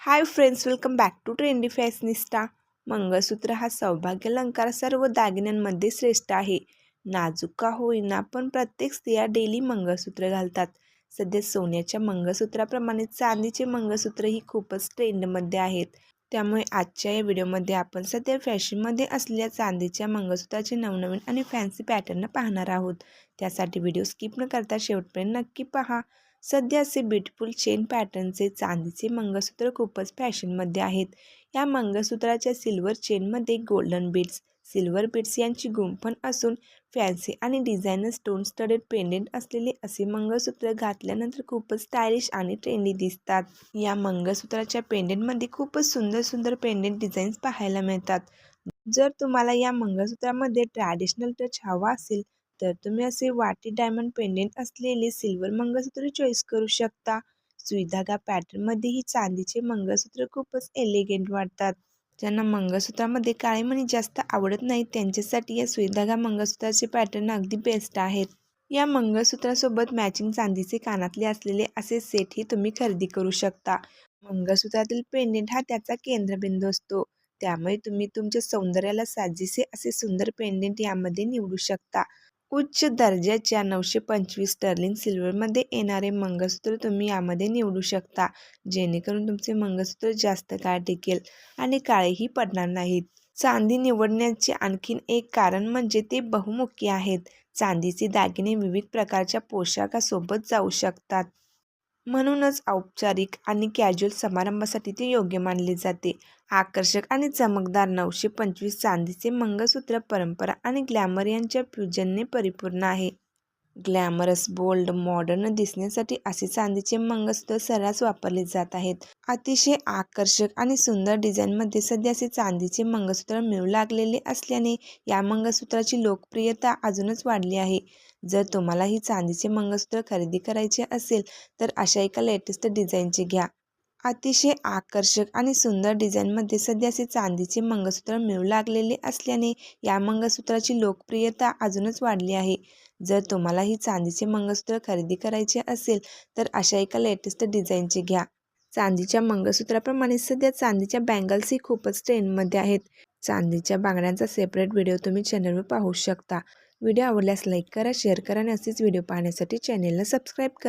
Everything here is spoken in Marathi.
Hi friends welcome back to trendy fashionista mangalsutra हा सौभाग्य अलंकार सर्व दागिन्यांमध्ये श्रेष्ठ आहे. नाजूक का होईना पण प्रत्येक स्त्रिया डेली मंगळसूत्र घालतात. सध्या सोन्याच्या मंगळसूत्राप्रमाणे चांदीचे मंगळसूत्रही खूपच ट्रेंडमध्ये आहेत. त्यामुळे आजच्या या व्हिडिओमध्ये आपण सध्या फॅशनमध्ये असलेल्या चांदीच्या मंगळसूत्राचे नवनवीन आणि फॅन्सी पॅटर्न पाहणार आहोत. त्यासाठी व्हिडिओ स्किप न करता शेवटपर्यंत नक्की पहा. सध्या असे ब्युटिफुल चेन पॅटर्नचे चांदीचे मंगळसूत्र खूपच फॅशनमध्ये आहेत. या मंगळसूत्राच्या सिल्वर चेनमध्ये गोल्डन बीड्स सिल्वर बीड्स यांची गुंफण असून फॅन्सी आणि डिझायनर स्टोन स्टडेड पेंडेंट असलेले असे मंगळसूत्र घातल्यानंतर खूपच स्टायलिश आणि ट्रेंडी दिसतात. या मंगळसूत्राच्या पेंडेंटमध्ये खूपच सुंदर सुंदर पेंडेंट डिझाईन्स पाहायला मिळतात. जर तुम्हाला या मंगळसूत्रामध्ये ट्रॅडिशनल टच हवा असेल तर तुम्ही असे वाटी डायमंड पेंडेंट असलेले सिल्वर मंगळसूत्र चॉईस करू शकता. सुईधागा पॅटर्नमध्ये ही चांदीचे मंगळसूत्र खूपच एलिगेंट वाटतात. ज्यांना मंगळसूत्रामध्ये काळे मणी जास्त आवडत नाही त्यांच्यासाठी या सुईधागा मंगळसूत्राचे पॅटर्न अगदी बेस्ट आहेत. या मंगळसूत्रासोबत मॅचिंग चांदीचे कानातले असलेले असे सेटही तुम्ही खरेदी करू शकता. मंगळसूत्रातील पेंडेंट हा त्याचा केंद्रबिंदू असतो. त्यामुळे तुम्ही तुमच्या सौंदर्याला साजेसे असे सुंदर पेंडेंट यामध्ये निवडू शकता. उच्च दर्जाच्या नऊशे पंचवीस स्टर्लिंग सिल्वरमध्ये येणारे मंगळसूत्र तुम्ही यामध्ये निवडू शकता. जेणेकरून तुमचे मंगळसूत्र जास्त काळ टिकेल आणि काळेही पडणार नाहीत. चांदी निवडण्याचे आणखीन एक कारण म्हणजे ते बहुमुखी आहेत. चांदीचे दागिने विविध प्रकारच्या पोशाखासोबत जाऊ शकतात. म्हणूनच औपचारिक आणि कॅज्युअल समारंभासाठी ते योग्य मानले जाते. आकर्षक आणि चमकदार नऊशे पंचवीस चांदीचे मंगळसूत्र परंपरा आणि ग्लॅमर यांच्या फ्युजनने परिपूर्ण आहे. ग्लॅमरस बोल्ड मॉडर्न दिसण्यासाठी असे चांदीचे मंगळसूत्र सर्रास वापरले जात आहेत. अतिशय आकर्षक आणि सुंदर डिझाईनमध्ये सध्या असे चांदीचे मंगळसूत्र मिळू लागलेले असल्याने या मंगळसूत्राची लोकप्रियता अजूनच वाढली आहे. जर तुम्हाला ही चांदीचे मंगळसूत्र खरेदी करायचे असेल तर अशा एका लेटेस्ट डिझाईनचे घ्या. अतिशय आकर्षक आणि सुंदर डिझाईनमध्ये सध्या असे चांदीचे मंगळसूत्र मिळू लागलेले असल्याने या मंगळसूत्राची लोकप्रियता अजूनच वाढली आहे. जर तुम्हाला ही चांदीचे मंगळसूत्र खरेदी करायचे असेल तर अशा एका लेटेस्ट डिझाईनचे घ्या. चांदीच्या मंगळसूत्राप्रमाणे सध्या चांदीच्या बँगल्सही खूपच ट्रेंडमध्ये आहेत. चांदीच्या बांगड्यांचा सेपरेट व्हिडिओ तुम्ही चॅनलवर पाहू शकता. व्हिडिओ आवडल्यास लाईक करा शेअर करा आणि असेच व्हिडिओ पाहण्यासाठी चॅनेलला सबस्क्राईब करा.